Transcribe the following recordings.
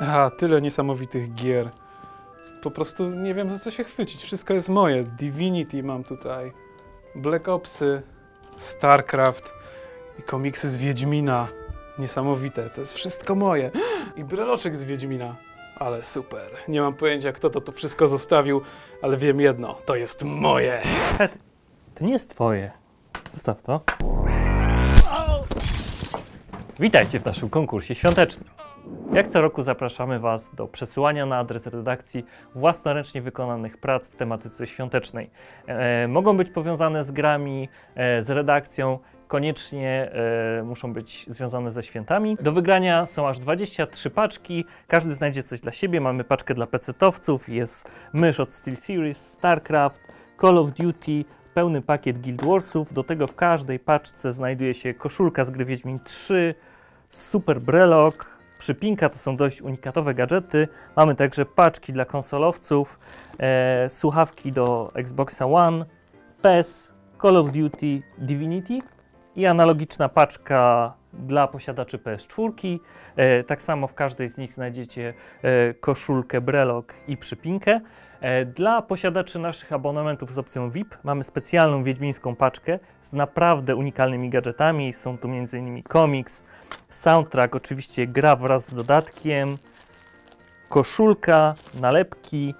A, tyle niesamowitych gier. Po prostu nie wiem za co się chwycić. Wszystko jest moje. Divinity mam tutaj, Black Opsy, StarCraft i komiksy z Wiedźmina. Niesamowite, to jest wszystko moje. I breloczek z Wiedźmina. Ale super. Nie mam pojęcia kto to, to wszystko zostawił, ale wiem jedno, to jest moje. Het, to nie jest twoje. Zostaw to. Witajcie w naszym konkursie świątecznym. Jak co roku zapraszamy Was do przesyłania na adres redakcji własnoręcznie wykonanych prac w tematyce świątecznej. E, mogą być powiązane z grami, e, z redakcją, koniecznie e, muszą być związane ze świętami. Do wygrania są aż 23 paczki, każdy znajdzie coś dla siebie. Mamy paczkę dla pecetowców, jest mysz od SteelSeries, StarCraft, Call of Duty, pełny pakiet Guild Warsów. Do tego w każdej paczce znajduje się koszulka z gry Wiedźmin 3, super brelok, przypinka to są dość unikatowe gadżety. Mamy także paczki dla konsolowców, e, słuchawki do Xboxa One, PES, Call of Duty, Divinity i analogiczna paczka dla posiadaczy PS4. E, tak samo w każdej z nich znajdziecie e, koszulkę, brelok i przypinkę. E, Dla posiadaczy naszych abonamentów z opcją VIP mamy specjalną wiedźmińską paczkę z naprawdę unikalnymi gadżetami. Są tu m.in. komiks, soundtrack, oczywiście gra wraz z dodatkiem, koszulka, nalepki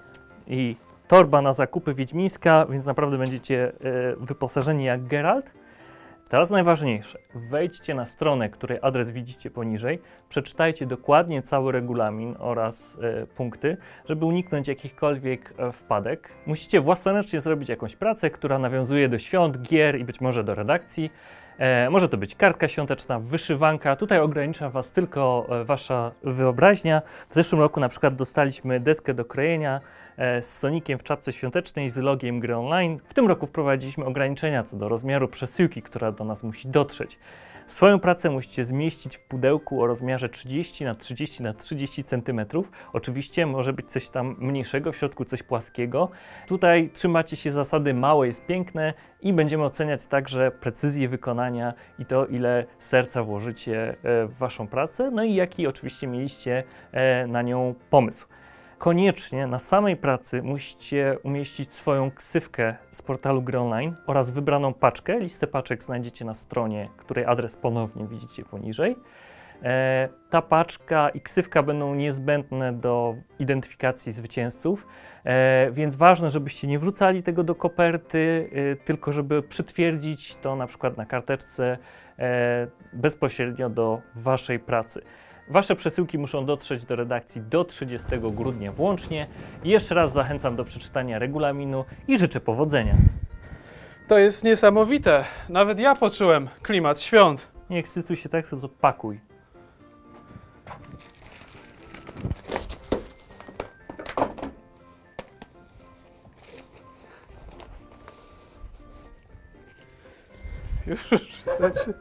i torba na zakupy wiedźmińska, więc naprawdę będziecie wyposażeni jak Geralt. Teraz najważniejsze. Wejdźcie na stronę, której adres widzicie poniżej, przeczytajcie dokładnie cały regulamin oraz e, punkty, żeby uniknąć jakichkolwiek e, wpadek. Musicie własnoręcznie zrobić jakąś pracę, która nawiązuje do świąt, gier i być może do redakcji. E, może to być kartka świąteczna, wyszywanka. Tutaj ogranicza Was tylko e, Wasza wyobraźnia. W zeszłym roku na przykład dostaliśmy deskę do krojenia e, z Sonikiem w czapce świątecznej z logiem gry online. W tym roku wprowadziliśmy ograniczenia co do rozmiaru przesyłki, która do nas musi dotrzeć. Swoją pracę musicie zmieścić w pudełku o rozmiarze 30 na 30 na 30 cm. Oczywiście może być coś tam mniejszego, w środku coś płaskiego. Tutaj trzymacie się zasady małe jest piękne i będziemy oceniać także precyzję wykonania i to, ile serca włożycie e, w Waszą pracę, no i jaki oczywiście mieliście e, na nią pomysł. Koniecznie na samej pracy musicie umieścić swoją ksywkę z portalu Gry Online oraz wybraną paczkę. Listę paczek znajdziecie na stronie, której adres ponownie widzicie poniżej. E, ta paczka i ksywka będą niezbędne do identyfikacji zwycięzców, e, więc ważne, żebyście nie wrzucali tego do koperty, e, tylko żeby przytwierdzić to na przykład na karteczce bezpośrednio do Waszej pracy. Wasze przesyłki muszą dotrzeć do redakcji do 30 grudnia włącznie. Jeszcze raz zachęcam do przeczytania regulaminu i życzę powodzenia. To jest niesamowite. Nawet ja poczułem klimat świąt. Nie ekscytuj się tak, to pakuj. Значит.